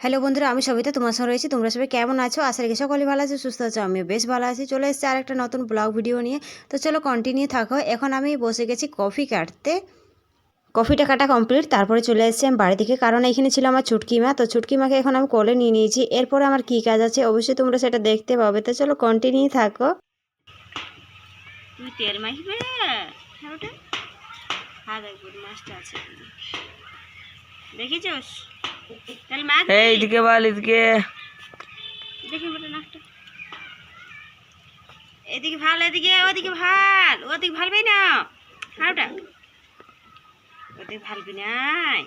Hello বন্ধুরা, আমি সবিতা, তোমার সঙ্গে রয়েছি। তোমরা সবাই কেমন আছো? আশা রেখে সকলে ভালো আছো, সুস্থ আছো, আমিও বেশ ভালো আছি। চলে এসেছি আর একটা নতুন ব্লগ ভিডিও নিয়ে। তো চলো কন্টিনিউ থাকো। এখন আমি বসে গেছি কফি কাটতে। কফিটা কাটা কমপ্লিট তারপরে চলে এসেছি আমি বাড়ি থেকে। কারণ এখানে ছিল আমার ছুটকি মা। তো ছুটকি মাকে এখন আমি কোলে নিয়ে নিয়েছি। এরপরে আমার কী কাজ আছে অবশ্যই তোমরা সেটা দেখতে পাবে। তো চলো কন্টিনিউ থাকো। মাখবে? হ্যাঁ এই এদিকে বল এদিকে। দেখি বেটা নাকটা এদিকে ভালো এদিকে ওদিকে ভালো ওদিকে ভালবি না। হাওটা। ওদিকে ভালবি নাই।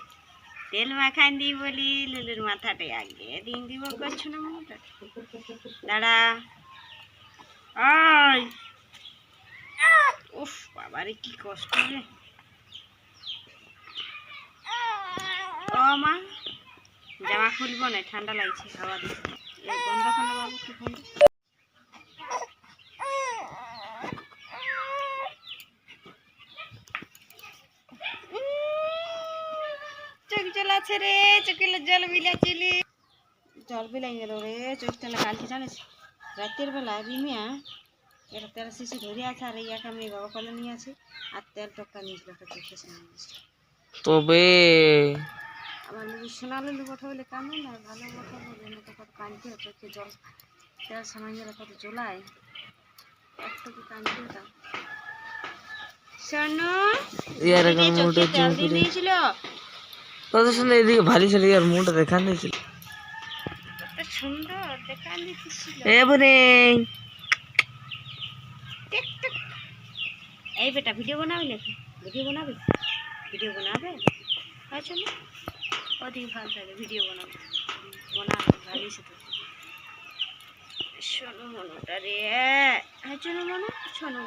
তেল মাখান দি বলি লুলুর মাথাটা আগে দিন দিব করছ না মনটা? দাঁড়া। আয় উফ বাবারে কি কষ্ট রে। ও মা। খুলবো না, ঠান্ডা লাগছে বন্ধ চোখ জ্বলাছে রে জল বিলাচিলি জল বিলাই রে রাতের বেলা রিমিয়া এটা তেল শিশি ধরে আছে আর ইয়াকে আমি বাবা কলে নিয়ে আছি, আর তেল টকটা নিয়েছিল একটা তবে না ভালো কথা বলে না তো হতো চোখে জল? তেল সামান্য কত জ্বলায়। একটু কি কান্দতে হতাম শোনো ইয়ার এখন মুখটা তেল দিয়েছিল কত সুন্দর এদিকে ভালি ছিল ইয়ার মুখটা দেখান দিয়েছিল কত সুন্দর দেখান দিতেছিল এবারে এই বেটা ভিডিও বানাবি নাকি? ভিডিও বানাবি? ভিডিও বানাবে? আচ্ছা না ওদিকে ভালো থাকে ভিডিও বানাবে বানাবে ভালোই সে তো শোনো মনোটা রে। হ্যাঁ শোনো মনো শোনো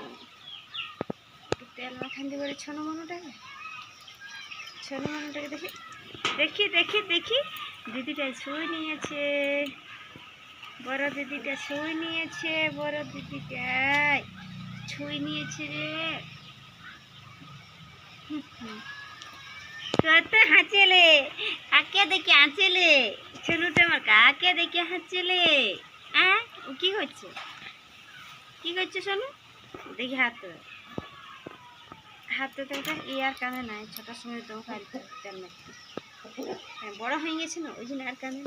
একটু তেল মাখান দিয়ে বলে শোনো মনোটাকে। শোনো মনোটাকে দেখি। দেখি দেখি দেখি। দিদিটা শুয়ে নিয়েছে। বড় দিদিটা শুয়ে নিয়েছে, বড় দিদিটাই ছুঁই নিয়েছে রে। কত হাঁচেলে? কাকে দেখে হাঁচেলে? ছেলেটা আমার কাকে দেখে হাঁচেলে? হ্যাঁ? ও কি করছে কি করছে শোনো? দেখি হাত। হাত তো ইয়ার কানে নাই ছোটার সময় তো কাল তেল মাখতে হ্যাঁ, বড় হয়ে গেছে না? ওই জন্য আর কানে।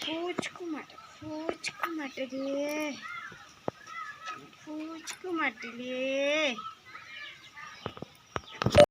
ফুচকু মাটা ফুচকু মাটে রে। ফুচকু মাটি রে